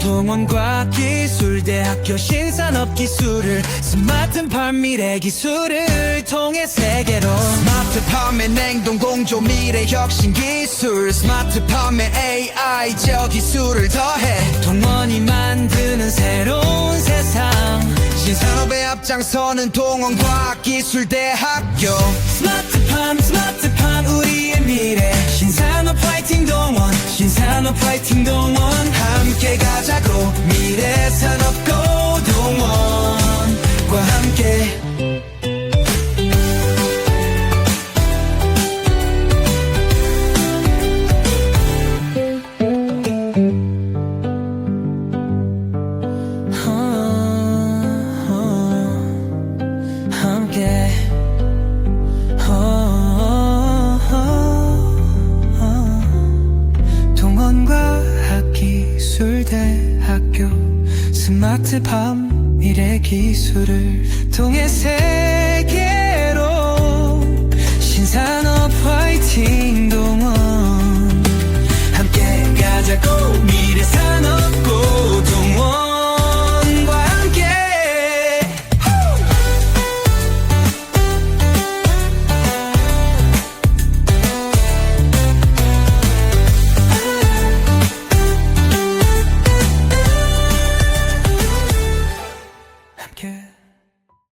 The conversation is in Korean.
동원과학기술대학교 신산업기술을 스마트팜 미래 기술을 통해 세계로. 스마트팜의 냉동 공조 미래 혁신 기술. 스마트팜의 AI 저 기술을 더해. 동원이 만드는 새로운 세상. 신산업의 앞장서는 동원과학기술대학교. 스마트 팜 스마트팜 우리의 미래. 신산업 파이팅 동원 신산업 파이팅 동원. 함께 가자고 미래 산업고 동원과 함께. 함께 동원과학기술대학교 스마트팜 미래 기술을 통해 세계로 신산업 화이팅 동원. 함께 가자고